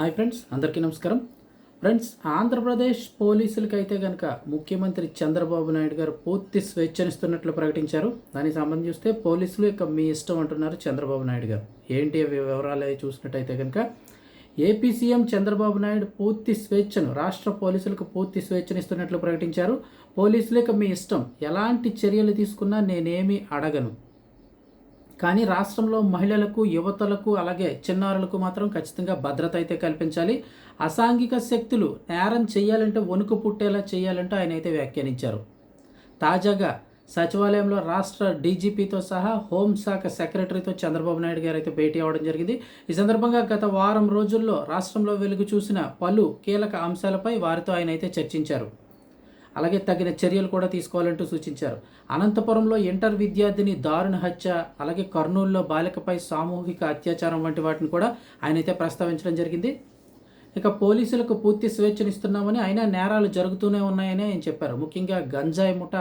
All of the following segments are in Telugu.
హాయ్ ఫ్రెండ్స్ అందరికీ నమస్కారం. ఫ్రెండ్స్ ఆంధ్రప్రదేశ్ పోలీసులకి అయితే కనుక ముఖ్యమంత్రి చంద్రబాబు నాయుడు గారు పూర్తి స్వేచ్ఛనిస్తున్నట్లు ప్రకటించారు. దానికి సంబంధించి చూస్తే పోలీసులు ఇక మీ ఇష్టం అంటున్నారు చంద్రబాబు నాయుడు గారు. ఏంటి అవి వివరాలు అవి చూసినట్టయితే కనుక ఏపీ సీఎం చంద్రబాబు నాయుడు పూర్తి స్వేచ్ఛను రాష్ట్ర పోలీసులకు పూర్తి స్వేచ్ఛనిస్తున్నట్లు ప్రకటించారు. పోలీసులు ఇక మీ ఇష్టం ఎలాంటి చర్యలు తీసుకున్నా నేనేమి అడగను. కానీ రాష్ట్రంలో మహిళలకు యువతలకు అలాగే చిన్నారులకు మాత్రం ఖచ్చితంగా భద్రత అయితే కల్పించాలి. అసాంఘిక శక్తులు నేరం చేయాలంటే వణుకు పుట్టేలా చేయాలంటే ఆయన అయితే వ్యాఖ్యానించారు. తాజాగా సచివాలయంలో రాష్ట్ర డీజీపీతో సహా హోంశాఖ సెక్రటరీతో చంద్రబాబు నాయుడు గారు అయితే భేటీ అవ్వడం జరిగింది. ఈ సందర్భంగా గత వారం రోజుల్లో రాష్ట్రంలో వెలుగు చూసిన పలు కీలక అంశాలపై వారితో ఆయన అయితే చర్చించారు. అలాగే తగిన చర్యలు కూడా తీసుకోవాలంటూ సూచించారు. అనంతపురంలో ఇంటర్ విద్యార్థిని దారుణ హత్య అలాగే కర్నూలులో బాలికపై సామూహిక అత్యాచారం వంటి వాటిని కూడా ఆయన అయితే ప్రస్తావించడం జరిగింది. ఇక పోలీసులకు పూర్తి స్వేచ్ఛనిస్తున్నామని అయినా నేరాలు జరుగుతూనే ఉన్నాయని ఆయన చెప్పారు. ముఖ్యంగా గంజాయి ముఠ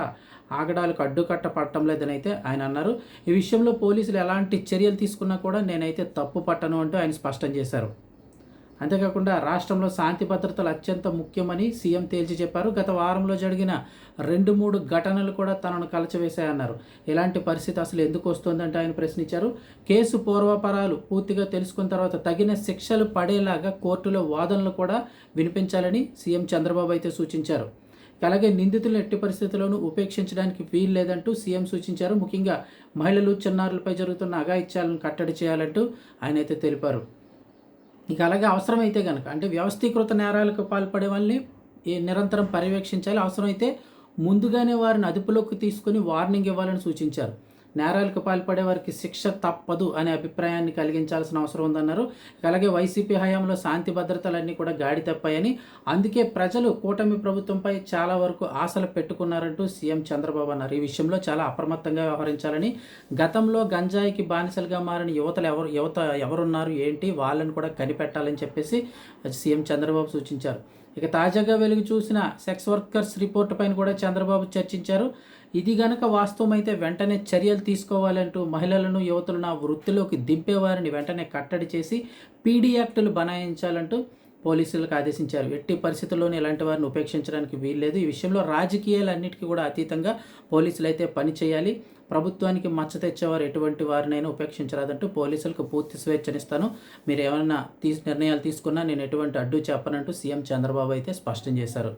ఆగడాలకు అడ్డుకట్ట పట్టడం లేదని అయితే ఆయన అన్నారు. ఈ విషయంలో పోలీసులు ఎలాంటి చర్యలు తీసుకున్నా కూడా నేనైతే తప్పు పట్టను అంటూ ఆయన స్పష్టం చేశారు. అంతేకాకుండా రాష్ట్రంలో శాంతి భద్రతలు అత్యంత ముఖ్యమని సీఎం తేల్చి చెప్పారు. గత వారంలో జరిగిన రెండు మూడు ఘటనలు కూడా తనను కలచవేశాయన్నారు. ఇలాంటి పరిస్థితి అసలు ఎందుకు వస్తుందంటే ఆయన ప్రశ్నించారు. కేసు పూర్వపరాలు పూర్తిగా తెలుసుకున్న తర్వాత తగిన శిక్షలు పడేలాగా కోర్టులో వాదనలు కూడా వినిపించాలని సీఎం చంద్రబాబు అయితే సూచించారు. అలాగే నిందితులను ఎట్టి పరిస్థితుల్లోనూ ఉపేక్షించడానికి వీలు లేదంటూ సీఎం సూచించారు. ముఖ్యంగా మహిళలు చిన్నారులపై జరుగుతున్న అఘాయిత్యాలను కట్టడి చేయాలంటూ ఆయన అయితే తెలిపారు. ఇక అలాగే అవసరమైతే కనుక అంటే వ్యవస్థీకృత నేరాలకు పాల్పడే వాళ్ళని ఏ నిరంతరం పర్యవేక్షించాలి. అవసరమైతే ముందుగానే వారిని అదుపులోకి తీసుకుని వార్నింగ్ ఇవ్వాలని సూచించారు. నేరాలకు పాల్పడే వారికి శిక్ష తప్పదు అనే అభిప్రాయాన్ని కలిగించాల్సిన అవసరం ఉందన్నారు. అలాగే వైసీపీ హయాంలో శాంతి భద్రతలన్నీ కూడా గాడి తప్పాయని. అందుకే ప్రజలు కూటమి ప్రభుత్వంపై చాలా వరకు ఆశలు పెట్టుకున్నారంటూ సీఎం చంద్రబాబు అన్నారు. ఈ విషయంలో చాలా అప్రమత్తంగా వ్యవహరించాలని. గతంలో గంజాయికి బానిసలుగా మారిన యువతలు ఎవరు యువత ఎవరున్నారు ఏంటి వాళ్ళని కూడా కనిపెట్టాలని చెప్పేసి సీఎం చంద్రబాబు సూచించారు. ఇక తాజాగా వెలుగు చూసిన సెక్స్ వర్కర్స్ రిపోర్ట్ పైన కూడా చంద్రబాబు చర్చించారు. ఇది గనక వాస్తవమైతే వెంటనే చర్యలు తీసుకోవాలంటూ మహిళలను యువతులను ఆ వృత్తిలోకి దింపేవారిని వెంటనే కట్టడి చేసి పీడీ యాక్టులు బనాయించాలంటూ పోలీసులకు ఆదేశించారు. ఎట్టి పరిస్థితుల్లోనూ ఇలాంటి వారిని ఉపేక్షించడానికి వీల్లేదు. ఈ విషయంలో రాజకీయాలన్నిటికీ కూడా అతీతంగా పోలీసులు అయితే పని చేయాలి. ప్రభుత్వానికి మచ్చ తెచ్చేవారు ఎటువంటి వారినైనా ఉపేక్షించరాదంటూ పోలీసులకు పూర్తి స్వేచ్ఛనిస్తాను. మీరు ఏమైనా తీసి నిర్ణయాలు తీసుకున్నా నేను ఎటువంటి అడ్డు చెప్పనంటూ సీఎం చంద్రబాబు అయితే స్పష్టం చేశారు.